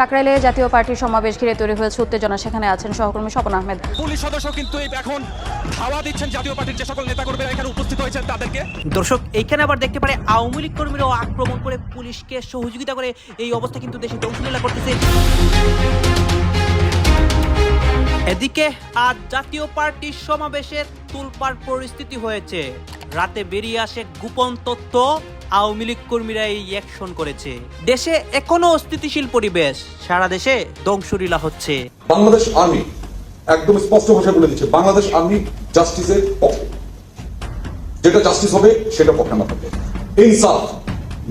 কাকরাইলে জাতীয় পার্টির সমাবেশ ঘিরে তৈরি হয়েছে উত্তেজনা। সেখানে আছেন সহকর্মী স্বপন আহমেদ। পুলিশ সদস্য কিন্তু এখন ধাওয়া দিচ্ছেন জাতীয় পার্টির যে সকল নেতাকর্মীরা এখানে উপস্থিত হয়েছেন তাদেরকে। দর্শক এখানে আবার দেখতে পারে আওয়ামী লীগ কর্মীরাও আক্রমণ করে পুলিশকে সহযোগিতা করে এই অবস্থা কিন্তু দেশে ধ্বংসলীলা করতেছে। এদিকে আজ জাতীয় পার্টির সমাবেশের তুলপার পরিস্থিতি হয়েছে। রাতে বেরিয়ে আসে গোপন তথ্য। আওয়ামী লীগ কর্মীরা এই অ্যাকশন করেছে। দেশে এখনও অস্থিতিশীল পরিবেশ। সারা দেশে ধ্বংসলীলা হচ্ছে। বাংলাদেশ আর্মি একদম স্পষ্ট ভাষায় বলে দিচ্ছে বাংলাদেশ আর্মি জাস্টিসের পক্ষে। যেটা জাস্টিস হবে সেটা পক্ষে আমরা থাকবে ইনসাফ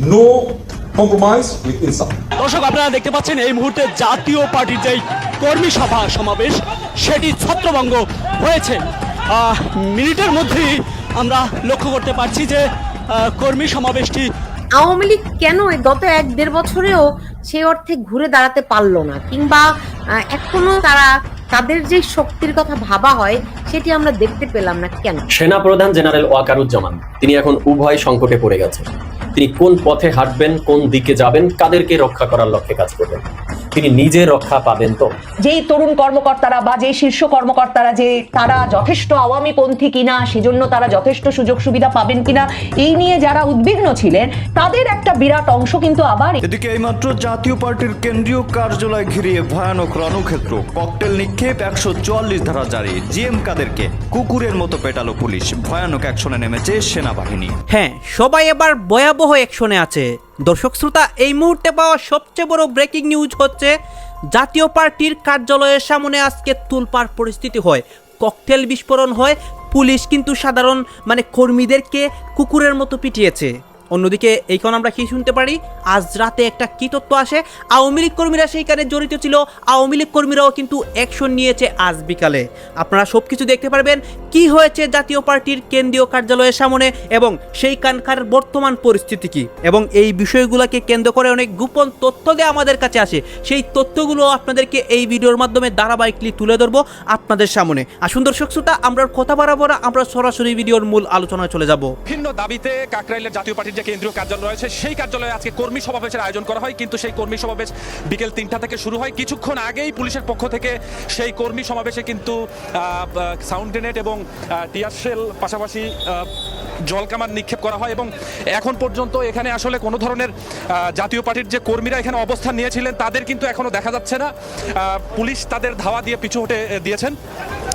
নো কম্প্রোমাইজ উইথ ইনসাফ দর্শক আপনারা দেখতে পাচ্ছেন এই মুহূর্তে জাতীয় পার্টির যেই কর্মী সভা সমাবেশ সেটি ছত্রভঙ্গ হয়েছে। আহ, মিনিটের মধ্যেই আমরা লক্ষ্য করতে পারছি যে কর্মী সমাবেশটি আওয়ামী লীগ কেন গত এক দেড় বছরেও সেই অর্থে ঘুরে দাঁড়াতে পারল না? কিংবা আহ, এখনও তারা তাদের যে শক্তির কথা ভাবা হয় সেটি আমরা দেখতে পেলাম না কেন? সেনা প্রধান জেনারেল ওয়াকারুজ্জামান তিনি এখন উভয় সংকটে পড়ে গেছেন। তিনি কোন পথে হাঁটবেন কোন দিকে যাবেন কাদেরকে রক্ষা করার লক্ষ্যে কাজ করবেন? তিনি নিজে রক্ষা পাবেন তো? যেই তরুণ কর্মকর্তারা বা যে শীর্ষ কর্মকর্তারা যে তারা যথেষ্ট আওয়ামী পন্থী কিনা সেজন্য তারা যথেষ্ট সুযোগ সুবিধা পাবেন কিনা এই নিয়ে যারা উদ্বিগ্ন ছিলেন তাদের একটা বিরাট অংশ কিন্তু আবার এদিকে এইমাত্র জাতীয় পার্টির কেন্দ্রীয় কার্যালয় ঘিরিয়ে ভয়ানক রণক্ষেত্র। ককটেল নিক্ষেপ একশো চুয়াল্লিশ ধারা জারি। জিএম কাদেরকে? কুকুরের মতো পেটালো পুলিশ। ভয়ানক অ্যাকশনে নেমেছে সেনাবাহিনী। হ্যাঁ সবাই এবার ভয়াবহ অ্যাকশনে আছে। দর্শক শ্রোতা, এই মুহূর্তে পাওয়া সবচেয়ে বড় ব্রেকিং নিউজ হচ্ছে, জাতীয় পার্টির কার্যালয়ের সামনে আজকে তুলপার পরিস্থিতি হয়। ককটেল বিস্ফোরণ হয়, পুলিশ কিন্তু সাধারণ মানে কর্মীদেরকে কুকুরের মতো পিটিয়েছে। অন্যদিকে এইখানে আমরা কি শুনতে পারি? আজ রাতে একটা কি তথ্য আসে? আওয়ামী লীগ কর্মীরা সেইখানে জড়িত ছিল। আওয়ামী লীগ কর্মীরাও কিন্তু অ্যাকশন নিয়েছে আজ বিকালে। আপনারা সব কিছু দেখতে পারবেন কি হয়েছে জাতীয় পার্টির কেন্দ্রীয় কার্যালয়ের সামনে এবং সেইখানকার বর্তমান পরিস্থিতি কি? এবং এই বিষয়গুলোকে কেন্দ্র করে অনেক গোপন তথ্য দিয়ে আমাদের কাছে আসে, সেই তথ্যগুলো আপনাদেরকে এই ভিডিওর মাধ্যমে ধারাবাহিকলি তুলে ধরবো আপনাদের সামনে। আসুন দর্শক শ্রোতা, আমরা কথা বাড়াবো আমরা সরাসরি ভিডিওর মূল আলোচনায় চলে যাব। ভিন্ন দাবিতে কাকরাইলের জাতীয় পার্টির যে কেন্দ্রীয় কার্যালয় রয়েছে, সেই কার্যালয়ে আজকে কর্মী সমাবেশের আয়োজন করা হয়। কিন্তু সেই কর্মী সমাবেশ বিকেল তিনটা থেকে শুরু হয়। কিছুক্ষণ আগেই পুলিশের পক্ষ থেকে সেই কর্মী সমাবেশে কিন্তু সাউন্ড গ্রেনেড এবং টিয়ার শেল পাশাপাশি জলকামান নিক্ষেপ করা হয় এবং এখন পর্যন্ত এখানে আসলে কোনো ধরনের জাতীয় পার্টির যে কর্মীরা এখানে অবস্থান নিয়েছিলেন, তাদের কিন্তু এখনও দেখা যাচ্ছে না। পুলিশ তাদের ধাওয়া দিয়ে পিছু হটে দিয়েছেন।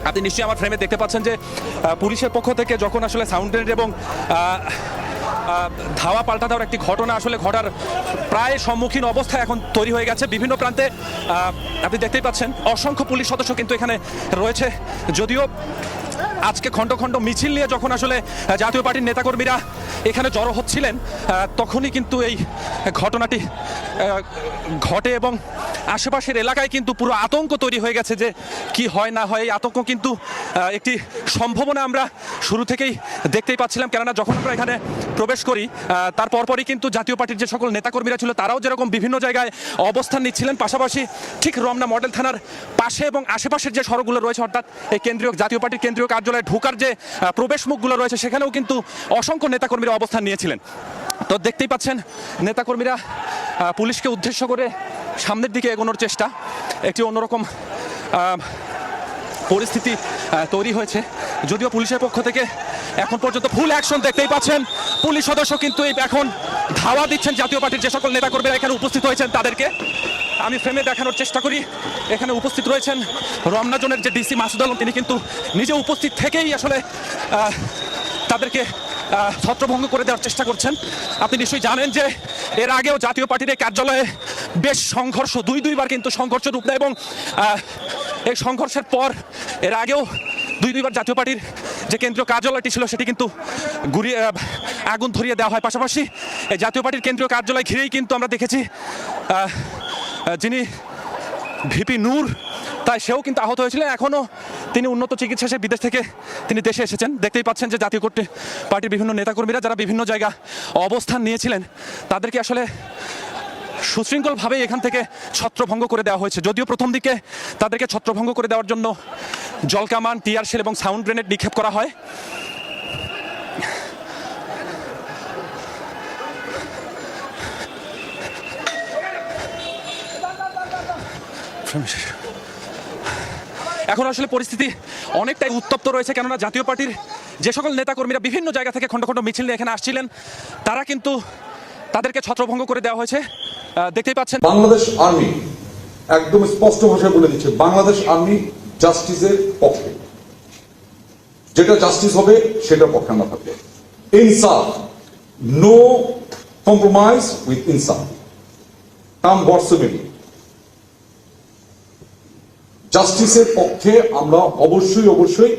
আপনি নিশ্চয়ই আমার ফ্রেমে দেখতে পাচ্ছেন যে পুলিশের পক্ষ থেকে যখন আসলে সাউন্ড গ্রেনেড এবং ধাওয়া পাল্টা দেওয়ার একটি ঘটনা আসলে ঘটার প্রায় সম্মুখীন অবস্থা এখন তৈরি হয়ে গেছে। বিভিন্ন প্রান্তে আপনি দেখতেই পাচ্ছেন, অসংখ্য পুলিশ সদস্য কিন্তু এখানে রয়েছে। যদিও আজকে খণ্ড খণ্ড মিছিল নিয়ে যখন আসলে জাতীয় পার্টির নেতাকর্মীরা এখানে জড়ো হচ্ছিলেন তখনই কিন্তু এই ঘটনাটি ঘটে এবং আশেপাশের এলাকায় কিন্তু পুরো আতঙ্ক তৈরি হয়ে গেছে যে কি হয়, না হয়। এই আতঙ্ক কিন্তু একটি সম্ভাবনা আমরা শুরু থেকেই দেখতেই পাচ্ছিলাম। কেননা যখন আমরা এখানে প্রবেশ করি তার পরপরই কিন্তু জাতীয় পার্টির যে সকল নেতাকর্মীরা ছিল, তারাও যেরকম বিভিন্ন জায়গায় অবস্থান নিচ্ছিলেন। পাশাপাশি ঠিক রমনা মডেল থানার পাশে এবং আশেপাশের যে সড়কগুলো রয়েছে, অর্থাৎ এই কেন্দ্রীয়, জাতীয় পার্টির কেন্দ্রীয় কার্যালয়ে ঢোকার যে প্রবেশ মুখগুলো রয়েছে, সেখানেও কিন্তু অসংখ্য নেতাকর্মীরা অবস্থান নিয়েছিলেন। তো দেখতেই পাচ্ছেন, নেতাকর্মীরা পুলিশকে উদ্দেশ্য করে সামনের দিকে এগোনোর চেষ্টা। একটি অন্যরকম পরিস্থিতি তৈরি হয়েছে। যদিও পুলিশের পক্ষ থেকে এখন পর্যন্ত ফুল অ্যাকশন দেখতেই পাচ্ছেন। পুলিশ সদস্য কিন্তু এই এখন ধাওয়া দিচ্ছেন জাতীয় পার্টির যে সকল নেতা নেতাকর্মীরা এখানে উপস্থিত হয়েছেন তাদেরকে। আমি ফ্রেমে দেখানোর চেষ্টা করি। এখানে উপস্থিত রয়েছেন রমনা জোনের যে ডিসি মাসুদ আলম, তিনি কিন্তু নিজে উপস্থিত থেকেই আসলে তাদেরকে ছত্রভঙ্গ করে দেওয়ার চেষ্টা করছেন। আপনি নিশ্চয়ই জানেন যে এর আগেও জাতীয় পার্টির এই কার্যালয়ে বেশ সংঘর্ষ, দুই দুইবার কিন্তু সংঘর্ষ রূপ নেয় এবং এই সংঘর্ষের পর, এর আগেও দুই দুইবার জাতীয় পার্টির যে কেন্দ্রীয় কার্যালয়টি ছিল সেটি কিন্তু ঘুরিয়ে আগুন ধরিয়ে দেওয়া হয়। পাশাপাশি এই জাতীয় পার্টির কেন্দ্রীয় কার্যালয় ঘিরেই কিন্তু আমরা দেখেছি যিনি ভিপি নূর, তাই সেও কিন্তু আহত হয়েছিলেন। এখনও তিনি উন্নত চিকিৎসা সে বিদেশ থেকে তিনি দেশে এসেছেন। দেখতেই পাচ্ছেন যে জাতীয় পার্টির বিভিন্ন নেতাকর্মীরা যারা বিভিন্ন জায়গা অবস্থান নিয়েছিলেন, তাদেরকে আসলে সুশৃঙ্খলভাবে এখান থেকে ছত্রভঙ্গ করে দেওয়া হয়েছে। যদিও প্রথম দিকে তাদেরকে ছত্রভঙ্গ করে দেওয়ার জন্য জলকামান, টিয়ার শেল এবং সাউন্ড গ্রেনেড নিক্ষেপ করা হয়। এখন আসলে পরিস্থিতি অনেকটাই উত্তপ্ত রয়েছে, কেননা জাতীয় পার্টির যে সকল নেতাকর্মীরা বিভিন্ন জায়গা থেকে খণ্ড খণ্ড মিছিল নিয়ে এখানে আসছিলেন, তারা কিন্তু তাদেরকে ছত্রভঙ্গ করে দেওয়া হয়েছে। দেখতেই পাচ্ছেন বাংলাদেশ আর্মি একদম স্পষ্ট ভাষায় বলে দিচ্ছে, বাংলাদেশ আর্মি জাস্টিসের পক্ষে। যেটা জাস্টিস হবে সেটা পক্ষে আমরা থাকব। ইনসাফ। নো কম্প্রোমাইজ উইথ ইনসাফ কাম বর্সমেলি জাস্টিসের পক্ষে আমরা অবশ্যই অবশ্যই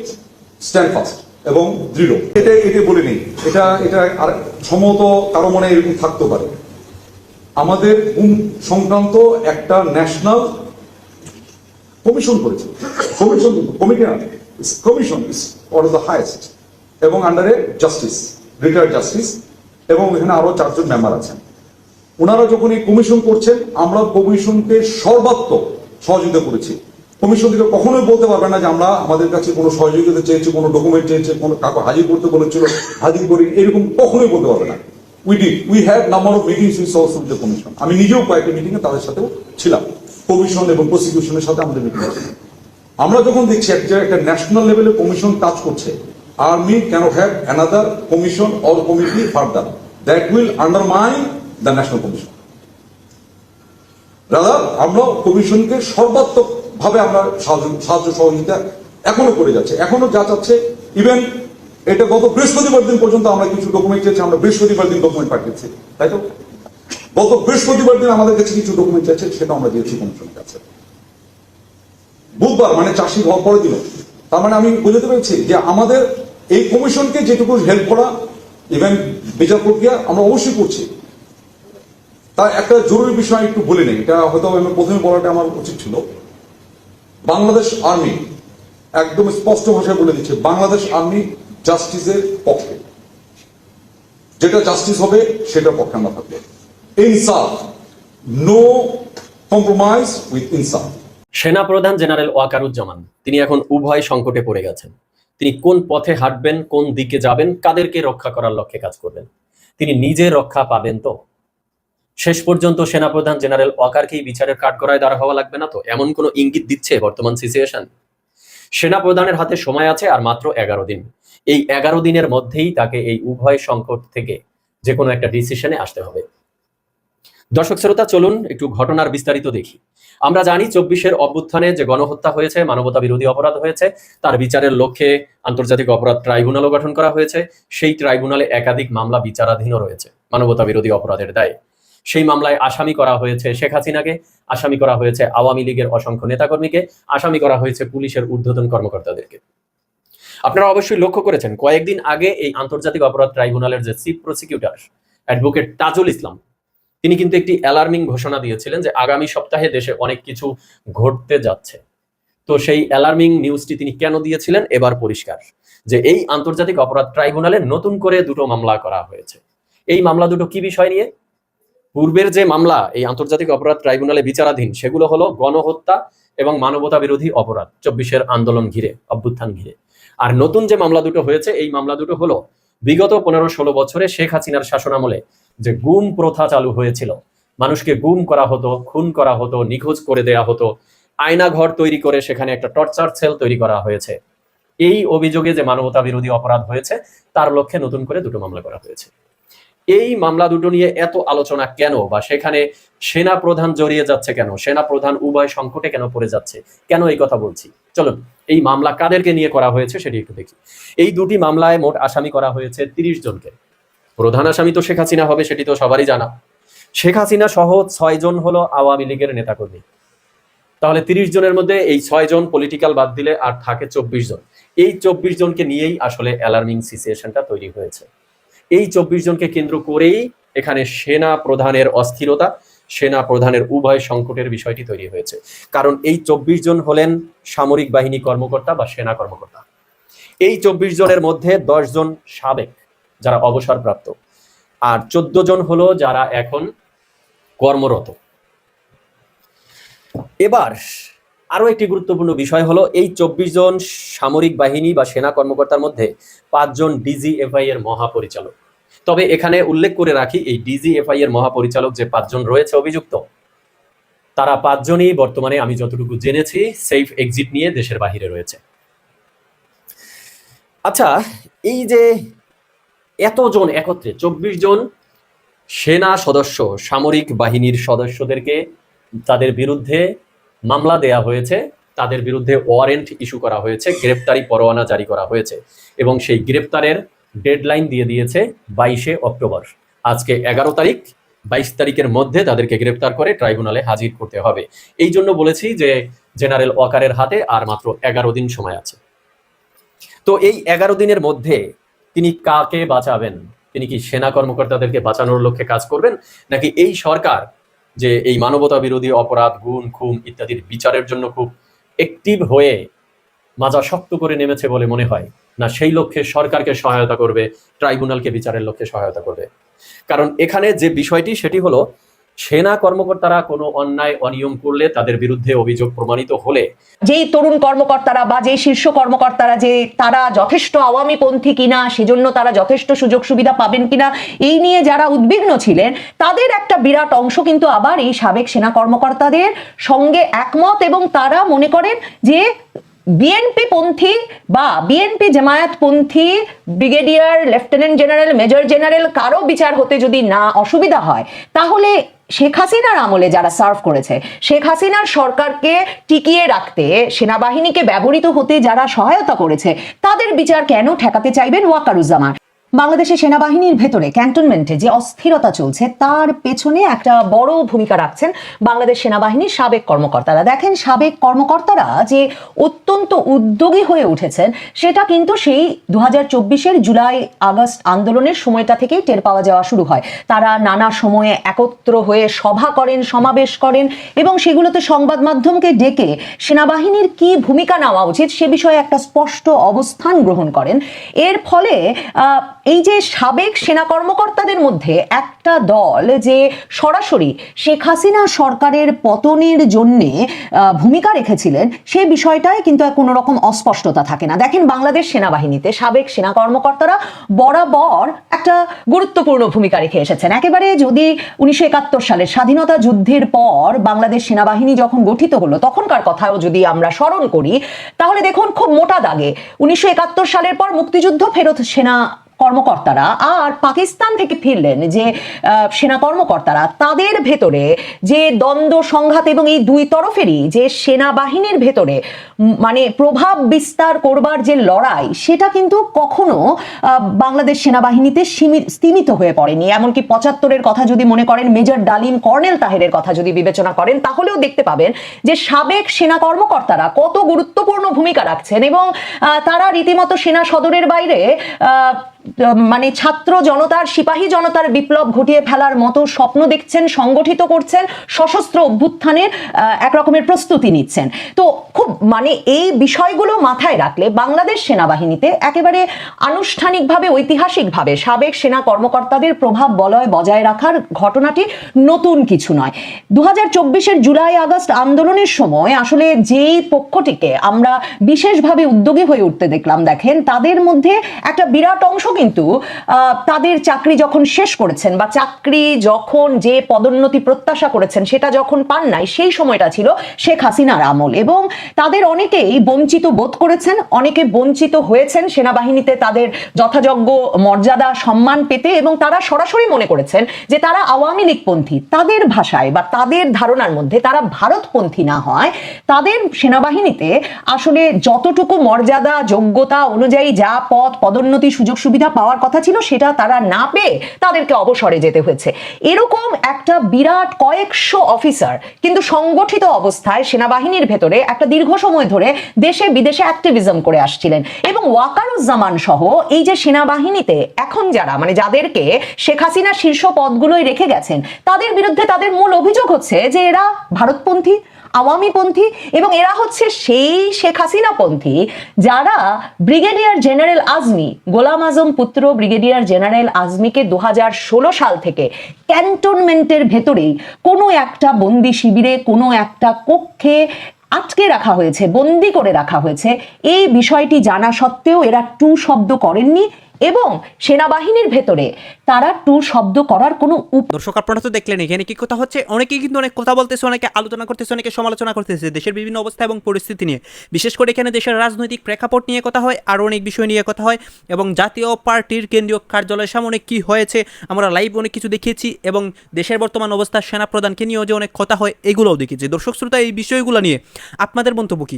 স্ট্যান্ড ফাস্ট এবং দৃঢ়। এটা এটা বলে নেই। এটা এটা আর সম্ভবত কারও মনে এরকম থাকতে পারে। আমাদের সংক্রান্ত একটা ন্যাশনাল কমিশন করেছে। Commission committee commission is of the highest এবং আন্ডারে জাস্টিস রিটায়ার্ড জাস্টিস এবং এখানে আরও চারজন মেম্বার আছেন। ওনারা যখন এই কমিশন করছেন, আমরা কমিশনকে সর্বাত্মক সহযোগিতা করেছি। কমিশন থেকে কখনোই বলতে পারবে না যে আমরা আমাদের কাছে কোনো সহযোগিতা চেয়েছি, কোনো ডকুমেন্ট চেয়েছে, কোনো কাউকে হাজির করতে বলেছিল, হাজির করি এরকম কখনোই বলতে পারবে না। We did we had number of meetings with also the commission আমি নিজেও কয়েকটা মিটিংয়ে তাদের সাথেও ছিলাম। কমিশন এবং প্রসিকিউশনের সাথে আমাদের মিটিং আমরা যখন দেখছি একটা একটা ন্যাশনাল লেভেলে কমিশন কাজ করছে army can have another commission or committee further that will undermine the national commission rather আমরা কমিশনকে সর্বাত্মক ভাবে আমরা সাহায্য সাহায্য সহযোগিতা এখনও করে যাচ্ছে। এখনও যা চাচ্ছে ইভেন এটা গত বৃহস্পতিবার দিন পর্যন্ত আমরা কিছু ডকুমেন্ট চেয়েছি আমরা বৃহস্পতিবার দিন ডকুমেন্ট পাঠিয়েছি, তাই তো? গত বৃহস্পতিবার দিন আমাদের কাছে কিছু ডকুমেন্ট চাইছে, সেটা আমরা দিয়েছি কমিশনের কাছে। বুধবার মানে চাষি হওয়ার পরে দিল তার মানে আমি বুঝতে পেরেছি যে আমাদের এই কমিশনকে যেটুকু হেল্প করা ইভেন বিচার প্রক্রিয়া আমরা অবশ্যই করছি। তার একটা জরুরি বিষয় একটু বলে নেই, এটা হয়তো আমি প্রথমে বলাটা আমার উচিত ছিল। বাংলাদেশ আর্মি, একদম স্পষ্ট ভাষায় বলে দিচ্ছে, বাংলাদেশ আর্মি জাস্টিসের পক্ষে। যেটা জাস্টিস হবে সেটা পক্ষে আমরা থাকব। ইনসাফ। নো কম্প্রোমাইজ উইথ ইনসাফ। সেনাপ্রধান জেনারেল ওয়াকারুজ্জামান, তিনি এখন উভয় সংকটে পড়ে গেছেন। তিনি কোন পথে হাঁটবেন, কোন দিকে যাবেন, কাদেরকে রক্ষা করার লক্ষ্যে কাজ করবেন? তিনি নিজে রক্ষা পাবেন তো? শেষ পর্যন্ত সেনাপ্রধান জেনারেল ওয়াকারকেই বিচারের কাঠগড়ায় দাঁড়া হওয়া লাগবে না তো? এমন কোনো ইঙ্গিত দিচ্ছে বর্তমান সিচুয়েশন? সেনাপ্রধানের হাতে সময় আছে আর মাত্র এগারো দিন। এই এগারো দিনের মধ্যেই তাকে এই উভয় সংকট থেকে যে কোনো একটা ডিসিশনে আসতে হবে। দর্শক শ্রোতা, চলুন একটু ঘটনার বিস্তারিত দেখি। আমরা জানি চব্বিশের অভ্যুত্থানে যে গণহত্যা হয়েছে, মানবতা বিরোধী অপরাধ হয়েছে, তার বিচারের লক্ষ্যে আন্তর্জাতিক অপরাধ ট্রাইব্যুনালও গঠন করা হয়েছে, সেই ট্রাইব্যুনালে একাধিক মামলা বিচারাধীনও রয়েছে, মানবতা বিরোধী অপরাধের দায়। সেই মামলায় আসামি করা হয়েছে শেখ হাসিনাকে, আসামি করা হয়েছে আওয়ামী লীগের অসংখ্য নেতাকর্মীকে, আসামি করা হয়েছে পুলিশের ঊর্ধ্বতন কর্মকর্তাদেরকে। আপনারা অবশ্যই লক্ষ্য করেছেন, কয়েকদিন আগে এই আন্তর্জাতিক অপরাধ ট্রাইব্যুনালের যে chief prosecutor advocate Tajul Islam, তিনি কিন্তু একটি অ্যালার্মিং ঘোষণা দিয়েছিলেন যে আগামী সপ্তাহে দেশে অনেক কিছু ঘটতে যাচ্ছে। তো সেই অ্যালার্মিং নিউজটি তিনি কেন দিয়েছিলেন? এবার পরিষ্কার, যে এই আন্তর্জাতিক অপরাধ ট্রাইব্যুনালে নতুন করে দুটো মামলা করা হয়েছে। এই মামলা দুটো কি বিষয় নিয়ে? পূর্বের যে মামলা, এই আন্তর্জাতিক অপরাধ ট্রাইব্যুনালে বিচারাধীন, সেগুলো হলো গণহত্যা এবং মানবতা বিরোধী অপরাধ, চব্বিশের আন্দোলন ঘিরে, অভ্যুত্থান ঘিরে। আর নতুন যে মামলা দুটো হয়েছে, এই মামলা দুটো হলো বিগত পনেরো ষোলো বছরে শেখ হাসিনার শাসনামলে যে গুম প্রথা চালু হয়েছিল, মানুষকে গুম করা হতো, খুন করা হতো, নিখোঁজ করে দেয়া হতো, আয়না ঘর তৈরি করে সেখানে একটা টর্চার সেল তৈরি করা হয়েছে। এই অভিযোগে যে মানবতা বিরোধী অপরাধ হয়েছে, তার লক্ষ্যে নতুন করে দুটো মামলা করা হয়েছে। এই মামলা দুটো নিয়ে এত আলোচনা কেন? বা সেখানে সেনা প্রধান জড়িয়ে যাচ্ছে কেন? সেনা প্রধান উভয় সংকটে কেন পড়ে যাচ্ছে? কেন এই কথা বলছি? চলুন, এই মামলা কাদেরকে নিয়ে করা হয়েছে সেটি একটু দেখি। এই দুটি মামলায় মোট আসামি করা হয়েছে তিরিশ জনকে। প্রধান আসামি তো শেখ হাসিনা হবে, সেটি তো সবারই জানা। শেখ হাসিনা সহ ছয় জন হলো আওয়ামী লীগের নেতাকর্মী। তাহলে তিরিশ জনের মধ্যে এই ছয় জন পলিটিক্যাল বাদ দিলে আর থাকে চব্বিশ জন। এই চব্বিশ জনকে নিয়েই আসলে অ্যালার্মিং সিচুয়েশনটা তৈরি হয়েছে। এই চব্বিশ জনকে কেন্দ্র করেই এখানে সেনা প্রধানের অস্থিরতা, সেনা প্রধানের উভয় সংকটের বিষয়টি তৈরি হয়েছে। কারণ এই চব্বিশ জন হলেন সামরিক বাহিনী কর্মকর্তা বা সেনা কর্মকর্তা। এই চব্বিশ জনের মধ্যে দশ জন সাবেক, যারা অবসরপ্রাপ্ত। আর চোদ্দ জন হলো যারা এখন কর্মরত। এবার আরও একটি গুরুত্বপূর্ণ বিষয় হলো, এই চব্বিশ জন সামরিক বাহিনী বা সেনা কর্মকর্তার মধ্যে পাঁচজন ডিজিএফআই এর মহাপরিচালক। তবে এখানে উল্লেখ করে রাখি, এই ডিজিএফআই এর মহাপরিচালক যে পাঁচজন রয়েছে অভিযুক্ত, তারা পাঁচজনই বর্তমানে আমি যতটুকু জেনেছি সেফ এক্সিট নিয়ে দেশের বাহিরে রয়েছে। আচ্ছা এই যে এতজন একত্রে, চব্বিশ জন সেনা সদস্য, সামরিক বাহিনীর সদস্যদেরকে তাদের বিরুদ্ধে মামলা দেয়া হয়েছে তাদের বিরুদ্ধে ওয়ারেন্ট ইস্যু করা হয়েছে, গ্রেপ্তারি পরোয়ানা জারি করা হয়েছে এবং সেই গ্রেপ্তারের ডেডলাইন দিয়ে দিয়েছে বাইশে অক্টোবর। আজকে এগারো তারিখ, বাইশ তারিখের মধ্যে তাদেরকে গ্রেপ্তার করে ট্রাইব্যুনালে হাজির করতে হবে। এই জন্য বলেছি যে জেনারেল ওয়াকারের হাতে আর মাত্র এগারো দিন সময় আছে। তো এই এগারো দিনের মধ্যে তিনি কাকে বাঁচাবেন? তিনি কি সেনা কর্মকর্তাদেরকে বাঁচানোর লক্ষ্যে কাজ করবেন? নাকি এই সরকার, যে এই মানবতা বিরোধী অপরাধ, গুণ খুম ইত্যাদির বিচারের জন্য খুব অ্যাক্টিভ হয়ে মাজা শক্ত করে নেমেছে বলে মনে হয়। না, সেই লক্ষ্যে সরকারকে সহায়তা করবে ট্রাইব্যুনালকে বিচারের লক্ষ্যে সহায়তা করবে। কারণ এখানে যে বিষয়টি, সেটি হলো সেনা কর্মকর্তারা কোনো অন্যায়, অনিয়ম করলে তাদের বিরুদ্ধে অভিযোগ প্রমাণিত হলে। যেই তরুণ কর্মকর্তারা বা যে শীর্ষ কর্মকর্তারা যে তারা যথেষ্ট আওয়ামী পন্থী কিনা, সেজন্য তারা যথেষ্ট সুযোগ সুবিধা পাবেন কিনা, এই নিয়ে যারা উদ্বিগ্ন ছিলেন, তাদের একটা বিরাট অংশ কিন্তু আবার এই সাবেক সেনা কর্মকর্তাদের সঙ্গে একমত এবং তারা মনে করেন যে বিএনপি পন্থী বা বিএনপি জামায়াত পন্থী, brigadier, lieutenant general, major general কারও বিচার হতে যদি না অসুবিধা হয়, তাহলে শেখ হাসিনার আমলে যারা সার্ভ করেছে, শেখ হাসিনার সরকারকে টিকিয়ে রাখতে, সেনাবাহিনীকে ব্যবহৃত হতে যারা সহায়তা করেছে, তাদের বিচার কেন ঠেকাতে চাইবেন ওয়াকারুজ্জামান? বাংলাদেশের সেনাবাহিনীর ভেতরে ক্যান্টনমেন্টে যে অস্থিরতা চলছে, তার পেছনে একটা বড় ভূমিকা রাখছেন বাংলাদেশ সেনাবাহিনীর সাবেক কর্মকর্তারা। দেখেন, সাবেক কর্মকর্তারা যে অত্যন্ত উদ্যোগী হয়ে উঠেছেন, সেটা কিন্তু সেই দু হাজার জুলাই আগস্ট আন্দোলনের সময়টা থেকেই টের পাওয়া যাওয়া শুরু হয়। তারা নানা সময়ে একত্র হয়ে সভা করেন, সমাবেশ করেন এবং সেগুলোতে সংবাদ মাধ্যমকে ডেকে সেনাবাহিনীর কি ভূমিকা নেওয়া উচিত সে বিষয়ে একটা স্পষ্ট অবস্থান গ্রহণ করেন। এর ফলে এই যে সাবেক সেনা কর্মকর্তাদের মধ্যে একটা দল যে সরাসরি শেখ হাসিনা সরকারের পতনের জন্যে ভূমিকা রেখেছিলেন, সে বিষয়টায় কিন্তু কোনো রকম অস্পষ্টতা থাকে না। দেখেন বাংলাদেশ সেনাবাহিনীতে সাবেক সেনা কর্মকর্তারা বরাবর একটা গুরুত্বপূর্ণ ভূমিকা রেখে এসেছেন। একেবারে যদি উনিশশো একাত্তর সালের স্বাধীনতা যুদ্ধের পর বাংলাদেশ সেনাবাহিনী যখন গঠিত হলো, তখনকার কথাও যদি আমরা স্মরণ করি, তাহলে দেখুন খুব মোটা দাগে উনিশশো একাত্তর সালের পর মুক্তিযুদ্ধ ফেরত সেনা কর্মকর্তারা আর পাকিস্তান থেকে ফিরলেন যে সেনা কর্মকর্তারা, তাদের ভেতরে যে দ্বন্দ্ব, সংঘাত এবং এই দুই তরফেরই যে সেনাবাহিনীর ভেতরে মানে প্রভাব বিস্তার করবার যে লড়াই, সেটা কিন্তু কখনো বাংলাদেশ সেনাবাহিনীতে স্তীমিত হয়ে পড়েনি। এমনকি পঁচাত্তরের কথা যদি মনে করেন, মেজর ডালিম কর্নেল তাহেরের কথা যদি বিবেচনা করেন, তাহলেও দেখতে পাবেন যে সাবেক সেনা কর্মকর্তারা কত গুরুত্বপূর্ণ ভূমিকা রাখছেন এবং তারা রীতিমতো সেনা সদরের বাইরে মানে ছাত্র জনতার সিপাহী জনতার বিপ্লব ঘটিয়ে ফেলার মতো স্বপ্ন দেখছেন সংগঠিত করছেন সশস্ত্র অভ্যুত্থানের আহ, এক প্রস্তুতি নিচ্ছেন। তো খুব মানে এই বিষয়গুলো মাথায় রাখলে বাংলাদেশ সেনাবাহিনীতে একেবারে আনুষ্ঠানিকভাবে ঐতিহাসিকভাবে সাবেক সেনা কর্মকর্তাদের প্রভাব বলয় বজায় রাখার ঘটনাটি নতুন কিছু নয়। দু হাজার জুলাই আগস্ট আন্দোলনের সময় আসলে যেই পক্ষটিকে আমরা বিশেষভাবে উদ্যোগী হয়ে উঠতে দেখলাম দেখেন তাদের মধ্যে একটা বিরাট অংশ কিন্তু তাদের চাকরি যখন শেষ করেছেন বা চাকরি যখন যে পদোন্নতি প্রত্যাশা করেছেন সেটা যখন পান নাই, সেই সময়টা ছিল শেখ হাসিনার আমল। এবং তাদের অনেকেই বঞ্চিত বোধ করেছেন, অনেকে বঞ্চিত হয়েছেন সেনাবাহিনীতে তাদের যথাযোগ্য মর্যাদা, সম্মান পেতে এবং তারা সরাসরি মনে করেছেন যে তারা আওয়ামী লীগপন্থী। তাদের ভাষায় বা তাদের ধারণার মধ্যে তারা ভারতপন্থী না হয়, তাদের সেনাবাহিনীতে আসলে যতটুকু মর্যাদা, যোগ্যতা অনুযায়ী যা পদ, পদোন্নতি সুযোগ সুবিধা পাওয়ার কথা ছিল, সেটা তারা না পেয়ে তাদেরকে অবসরে যেতে হয়েছে। এরকম একটা বিরাট কয়েকশো অফিসার কিন্তু সংগঠিত অবস্থায় সেনাবাহিনীর ভেতরে একটা দীর্ঘ সময় ধরে দেশে বিদেশে অ্যাক্টিভিজম করে আসছিলেন। এবং ওয়াকারুজ্জামান সহ এই যে সেনাবাহিনীতে এখন যারা মানে যাদেরকে শেখ হাসিনা শীর্ষ পদগুলোই রেখে গেছেন, তাদের বিরুদ্ধে তাদের মূল অভিযোগ হচ্ছে যে এরা ভারতপন্থী। আওয়ামীপন্থী এবং এরা হচ্ছে সেই শেখ হাসিনা পন্থী যারা ব্রিগেডিয়ার জেনারেল আজমি, গোলাম আজম পুত্র ব্রিগেডিয়ার জেনারেল আজমিকে দু হাজার ষোলো সাল থেকে ক্যান্টনমেন্টের ভেতরেই কোনো একটা বন্দি শিবিরে, কোনো একটা কক্ষে আটকে রাখা হয়েছে, বন্দি করে রাখা হয়েছে। এই বিষয়টি জানা সত্ত্বেও এরা টু শব্দ করেননি। এবং সেনাবাহিনীর ভেতরে তারা টু শব্দ করার কোনো দর্শক, আপনারা তো দেখলেন, এখানে কি কথা হচ্ছে? অনেকেই কিন্তু অনেক কথা বলতেছে, অনেকে আলোচনা করতেছে, অনেকে সমালোচনা করতেছে। দেশের বিভিন্ন অবস্থা এবং পরিস্থিতি নিয়ে। বিশেষ করে এখানে দেশের রাজনৈতিক প্রেক্ষাপট নিয়ে কথা হয় আর অনেক বিষয় নিয়ে কথা হয়, এবং জাতীয় পার্টির কেন্দ্রীয় কার্যালয়ের সামনে কি হয়েছে, আমরা লাইভ অনেক কিছু দেখিয়েছি, এবং দেশের বর্তমান অবস্থা সেনা প্রধানকে নিয়েও যে অনেক কথা হয়, এগুলোও দেখেছি। দর্শক, শ্রোতা, এই বিষয়গুলো নিয়ে আপনাদের মন্তব্য কি?